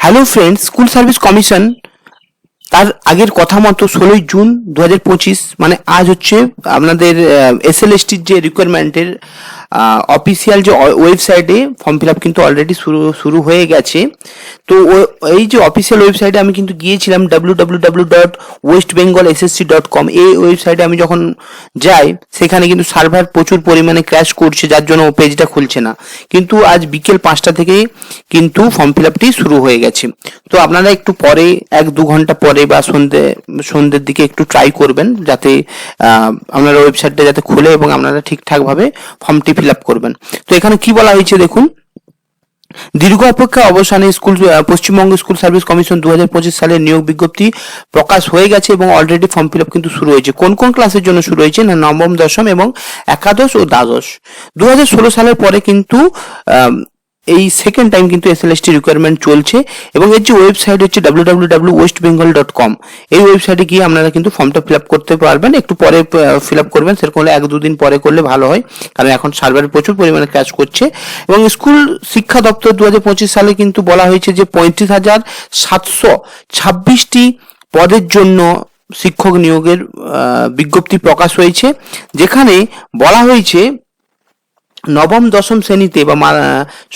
Hello friends school service commission তার আগের কথা মতো ষোলোই জুন দু হাজার পঁচিশ মানে আজ হচ্ছে আপনাদের এস এল এসটির যে রিকোয়ারমেন্টের অফিসিয়াল যে ওয়েবসাইটে ফর্ম ফিল আপ কিন্তু অলরেডি শুরু শুরু হয়ে গেছে। তো এই যে অফিসিয়াল ওয়েবসাইটে আমি কিন্তু গিয়েছিলাম W W W dot West Bengal SSC dot com এই ওয়েবসাইটে আমি যখন যাই, সেখানে কিন্তু সার্ভার প্রচুর পরিমাণে ক্র্যাশ করছে, যার জন্য ও পেজটা খুলছে না। কিন্তু আজ বিকেল পাঁচটা থেকে কিন্তু ফর্ম ফিল আপটি শুরু হয়ে গেছে। তো আপনারা একটু পরে, এক দু ঘণ্টা পরে বা সন্ধে, সন্ধ্যের দিকে একটু ট্রাই করবেন, যাতে আপনারা ওয়েবসাইটটা যাতে খুলে এবং আপনারা ঠিকঠাকভাবে ফর্মটি ফিল আপ করবেন। তো এখানে কি বলা হয়েছে দেখুন? দীর্ঘ অপেক্ষা অবসানে school Paschimbanga school service commission দু সালের নিয়োগ বিজ্ঞপ্তি প্রকাশ হয়ে গেছে এবং অলরেডি ফর্ম ফিল আপ কিন্তু শুরু হয়েছে। কোন কোন ক্লাসের জন্য শুরু হয়েছে? না, নবম, দশম এবং একাদশ ও দ্বাদশ। দু সালের পরে কিন্তু এই সেকেন্ড টাইম কিন্তু S L S T requirement চলছে এবং এর যে ওয়েবসাইট হচ্ছে W W W West Bengal dot com এই ওয়েবসাইটে গিয়ে আপনারা কিন্তু ফর্মটা ফিল আপ করতে পারবেন। একটু পরে ফিল আপ করবেন। সেরকম হলে এক দুদিন পরে করলে ভালো হয়। কারণ এখন সার্ভারে প্রচুর পরিমাণে কাজ করছে। এবং স্কুল শিক্ষা দপ্তর দু হাজার পঁচিশ সালে কিন্তু বলা হয়েছে যে পঁয়ত্রিশ হাজার সাতশো ছাব্বিশটি পদের জন্য শিক্ষক নিয়োগের বিজ্ঞপ্তি প্রকাশ হয়েছে। যেখানে বলা হয়েছে নবম, দশম শ্রেণীতে বা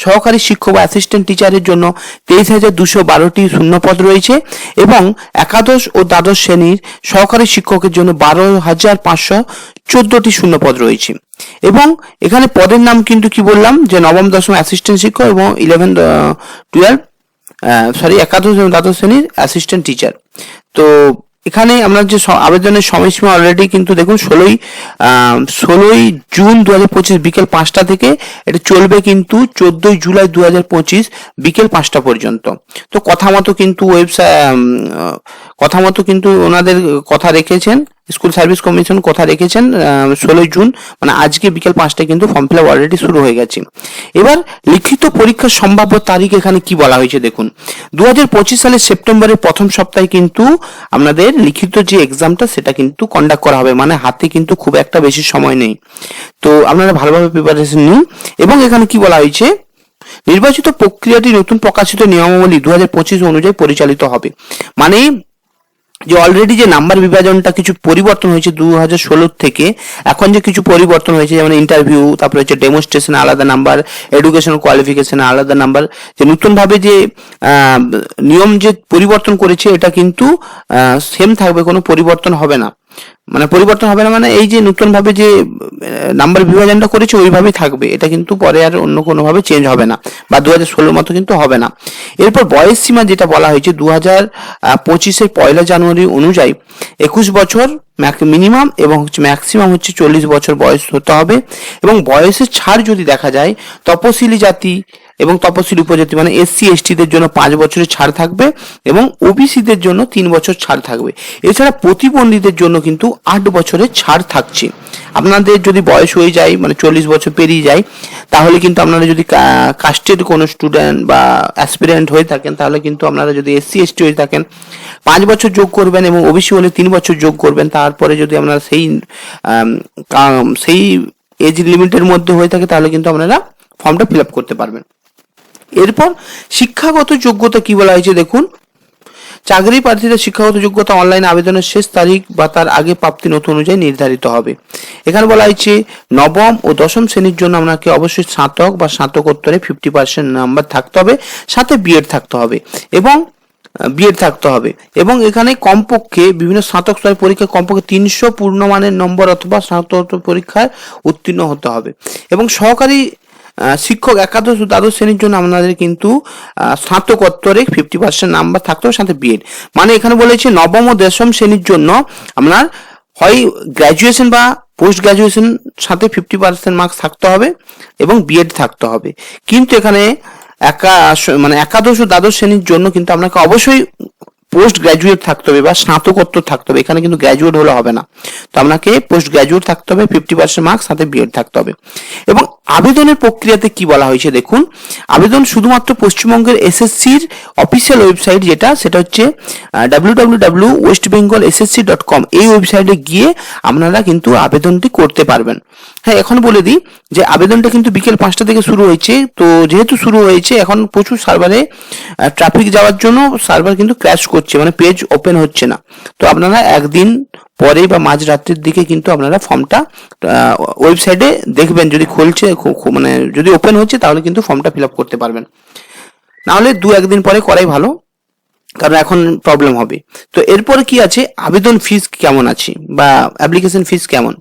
সহকারী শিক্ষক বা অ্যাসিস্ট্যান্ট টিচারের জন্য তেইশ হাজার দুশো বারোটি শূন্যপদ রয়েছে এবং একাদশ ও দ্বাদশ শ্রেণির সহকারী শিক্ষকের জন্য বারো হাজার পাঁচশো চোদ্দটি শূন্যপদ রয়েছে। এবং এখানে পদের নাম কিন্তু কি বললাম? যে নবম, দশম অ্যাসিস্ট্যান্ট শিক্ষক এবং ইলেভেন টুয়েলভ সরি একাদশ এবং দ্বাদশ শ্রেণির অ্যাসিস্ট্যান্ট টিচার তো এখানে আমরা যে আবেদনের সময়সীমা অলরেডি কিন্তু দেখুন ষোলোই ষোলোই জুন দু হাজার পঁচিশ বিকেল পাঁচটা থেকে এটা চলবে কিন্তু চোদ্দই জুলাই দু হাজার পঁচিশ বিকেল পাঁচটা পর্যন্ত। তো কথা মতো কিন্তু ওয়েবসাইট কথা মতো কিন্তু ওনাদের কথা রেখেছেন। স্কুল সার্ভিস কমিশন কথা রেখেছেন ষোলোই জুন মানে আজকে বিকেল পাঁচটায় কিন্তু ফর্ম ফিল আপ অলরেডি শুরু হয়ে গেছে। এবার লিখিত পরীক্ষার সম্ভাব্য তারিখ এখানে কি বলা হয়েছে দেখুন। দু হাজার পঁচিশ সালের সেপ্টেম্বরের প্রথম সপ্তাহে কিন্তু আপনাদের লিখিত যে এক্সামটা সেটা কিন্তু কন্ডাক্ট করা হবে মানে হাতে কিন্তু খুব একটা বেশি সময় নেই। তো আপনারা ভালোভাবে প্রিপারেশন নিন। এবং এখানে কি বলা হয়েছে? নির্বাচিত প্রক্রিয়াটি নতুন প্রকাশিত নিয়মাবলী দু হাজার পঁচিশ অনুযায়ী পরিচালিত হবে। মানে যে অলরেডি যে নাম্বার বিভাজনটা কিছু পরিবর্তন হয়েছে দু হাজার ষোলোর থেকে, এখন যে কিছু পরিবর্তন হয়েছে, যেমন ইন্টারভিউ তারপরে হচ্ছে ডেমনস্ট্রেশন আলাদা নাম্বার এডুকেশন কোয়ালিফিকেশন আলাদা নাম্বার যে নতুনভাবে যে নিয়ম যে পরিবর্তন করেছে, এটা কিন্তু সেম থাকবে, কোনো পরিবর্তন হবে না। মানে পরিবর্তন হবে না মানে এই যে নতুনভাবে যে নাম্বার বিভাজনটা করেছে ওইভাবেই থাকবে। এটা কিন্তু পরে আর অন্য কোনোভাবে চেঞ্জ হবে না। বা দু হাজার ষোলোর মতো কিন্তু হবে না। এরপর বয়স সীমা যেটা বলা হয়েছে দু হাজার পঁচিশের পয়লা জানুয়ারি অনুযায়ী একুশ বছর মিনিমাম এবং হচ্ছে ম্যাক্সিমাম হচ্ছে চল্লিশ বছর বয়স হতে হবে। এবং বয়সের ছাড় যদি দেখা যায়, তপশিলি জাতি এবং তপশিলি উপজাতি মানে এসসি এসটিদের জন্য পাঁচ বছরের ছাড় থাকবে এবং ওবিসিদের জন্য তিন বছর ছাড় থাকবে। এছাড়া প্রতিবন্ধীদের জন্য কিন্তু আট বছরের ছাড় থাকছে। আপনাদের যদি বয়স হয়ে যায় মানে চল্লিশ বছর পেরিয়ে যায়, তাহলে কিন্তু আপনারা যদি কাস্টের কোনো স্টুডেন্ট বা অ্যাসপিরেন্ট হয়ে থাকেন, তাহলে কিন্তু আপনারা যদি এসসি এসটি হয়ে থাকেন, পাঁচ বছর যোগ করবেন এবং ওবিসি হলে তিন বছর যোগ করবেন, তারপরে যদি আপনারা সেই সেই এজ লিমিটের মধ্যে হয়ে থাকে, তাহলে কিন্তু আপনারা ফর্মটা ফিল আপ করতে পারবেন। এরপর শিক্ষাগত যোগ্যতা কি বলা হয়েছে দেখুন? চাকরি প্রার্থীদের শিক্ষাগত যোগ্যতা অনলাইন আবেদনের শেষ তারিখ বা তার আগে প্রাপ্তি নথি অনুযায়ী নির্ধারিত হবে। এখানে বলা হয়েছে, নবম ও দশম শ্রেণির জন্য আপনাকে অবশ্যই স্নাতক বা স্নাতকোত্তরে ফিফটি পার্সেন্ট নাম্বার থাকতে হবে, সাথে বিএড থাকতে হবে এবং বিএড থাকতে হবে এবং এখানে কমপক্ষে বিভিন্ন স্নাতক স্তরের পরীক্ষায় কমপক্ষে তিনশো পূর্ণমানের নম্বর অথবা স্নাতকোত্তর পরীক্ষায় উত্তীর্ণ হতে হবে এবং সহকারী শিক্ষক একাদশ ও দ্বাদশ শ্রেণির জন্য আপনাদের কিন্তু স্নাতকোত্তরে ফিফটি পার্সেন্ট নাম্বার থাকতে সাথে বিএড মানে এখানে বলেছে নবম ও দশম শ্রেণির জন্য আপনার হয় গ্র্যাজুয়েশন বা পোস্ট গ্র্যাজুয়েশন সাথে ফিফটি পার্সেন্ট মার্কস থাকতে হবে এবং বিএড থাকতে হবে। কিন্তু এখানে একা মানে একাদশ ও দ্বাদশ শ্রেণির জন্য কিন্তু আপনাকে অবশ্যই পোস্ট গ্র্যাজুয়েট থাকতে হবে বা স্নাতকোত্তর থাকতে হবে, এখানে কিন্তু গ্র্যাজুয়েট হলে হবে না। তো আপনাকে পোস্ট গ্র্যাজুয়েট থাকতে হবে ফিফটি পার্সেন্ট মার্কস সাথে বিএড থাকতে হবে। এবং আবেদনের প্রক্রিয়াতে কি বলা হয়েছে দেখুন, আবেদন শুধুমাত্র পশ্চিমবঙ্গের এসএসসির অফিসিয়াল ওয়েবসাইট যেটা, সেটা হচ্ছে W W W West Bengal SSC dot com এই ওয়েবসাইটে গিয়ে আপনারা কিন্তু আবেদনটি করতে পারবেন। হ্যাঁ এখন বলে দিই যে আবেদনটা কিন্তু বিকেল পাঁচটা থেকে শুরু হয়েছে, তো যেহেতু শুরু হয়েছে, এখন প্রচুর সার্ভারে ট্রাফিক যাওয়ার জন্য সার্ভার কিন্তু ক্র্যাশ করছে। মানে পেজ ওপেন হচ্ছে না। তো আপনারা একদিন পরে বা মাঝ মাঝরাত্রির দিকে কিন্তু আপনারা ফর্মটা ওয়েবসাইটে দেখবেন, যদি খুলছে মানে যদি ওপেন হচ্ছে, তাহলে কিন্তু ফর্মটা ফিল আপ করতে পারবেন। নাহলে দু একদিন পরে করাই ভালো, কারণ এখন প্রবলেম হবে। তো এরপরে কি আছে? আবেদন ফিস কেমন আছে? বা অ্যাপ্লিকেশন ফিস কেমন?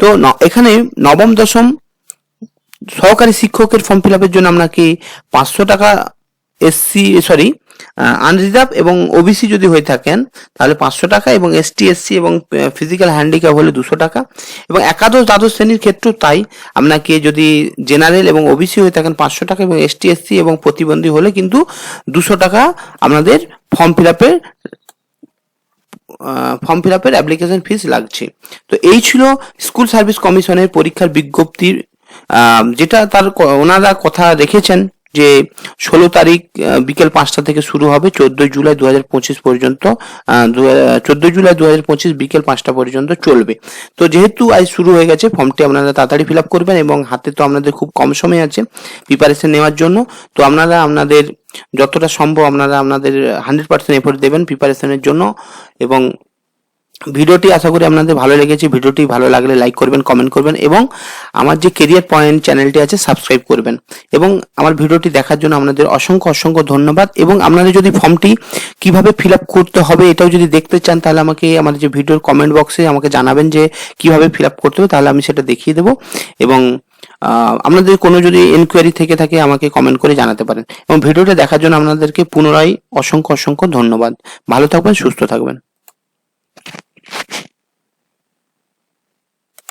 তো এখানে নবম, দশম সহকারী শিক্ষকের ফর্ম ফিল আপের জন্য আপনাকে পাঁচশো টাকা এসসি সরি আনরিজার্ভ এবং ওবিসি যদি হয়ে থাকেন, তাহলে পাঁচশো টাকা এবং এসটি এসসি এবং ফিজিক্যাল হ্যান্ডিক্যাপ হলে দুশো টাকা। এবং একাদশ দ্বাদশ শ্রেণির ক্ষেত্রেও তাই। আপনাকে যদি জেনারেল এবং ওবিসি হয়ে থাকেন পাঁচশো টাকা এবং এসটি এসসি এবং প্রতিবন্ধী হলে কিন্তু দুশো টাকা আপনাদের ফর্ম ফিল আপের ফর্ম ফিল আপের অ্যাপ্লিকেশন ফিস লাগছে। তো এই ছিল স্কুল সার্ভিস কমিশনের পরীক্ষার বিজ্ঞপ্তির যেটা তার ওনারা কথা রেখেছেন। যে ষোলো তারিখ বিকেল পাঁচটা থেকে শুরু হবে, চোদ্দই জুলাই দু হাজার পঁচিশ পর্যন্ত চোদ্দই জুলাই দু হাজার পঁচিশ বিকেল পাঁচটা পর্যন্ত চলবে। তো যেহেতু আজ শুরু হয়ে গেছে, ফর্মটি আপনারা তাড়াতাড়ি ফিল আপ করবেন এবং হাতে তো আপনাদের খুব কম সময় আছে প্রিপারেশন নেওয়ার জন্য, তো আপনারা আপনাদের যতটা সম্ভব আপনারা আপনাদের হান্ড্রেড পার্সেন্ট এফোর্ট দেবেন প্রিপারেশনের জন্য এবং ভিডিওটি আশা করি আপনাদের ভালো লেগেছে। ভিডিওটি ভালো লাগলে লাইক করবেন কমেন্ট করবেন এবং আমার যে কেরিয়ার পয়েন্ট চ্যানেলটি আছে সাবস্ক্রাইব করবেন। এবং আমার ভিডিওটি দেখার জন্য আপনাদের অসংখ্য অসংখ্য ধন্যবাদ এবং আপনারা যদি ফর্মটি কীভাবে ফিল আপ করতে হবে এটাও যদি দেখতে চান, তাহলে আমাকে আমার যে ভিডিওর কমেন্ট বক্সে আমাকে জানাবেন যে কীভাবে ফিল আপ করতে হবে, তাহলে আমি সেটা দেখিয়ে দেবো। এবং আপনাদের কোনো যদি এনকোয়ারি থেকে থাকে, আমাকে কমেন্ট করে জানাতে পারেন। এবং ভিডিওটা দেখার জন্য আপনাদেরকে পুনরায় অসংখ্য অসংখ্য ধন্যবাদ। ভালো থাকবেন, সুস্থ থাকবেন।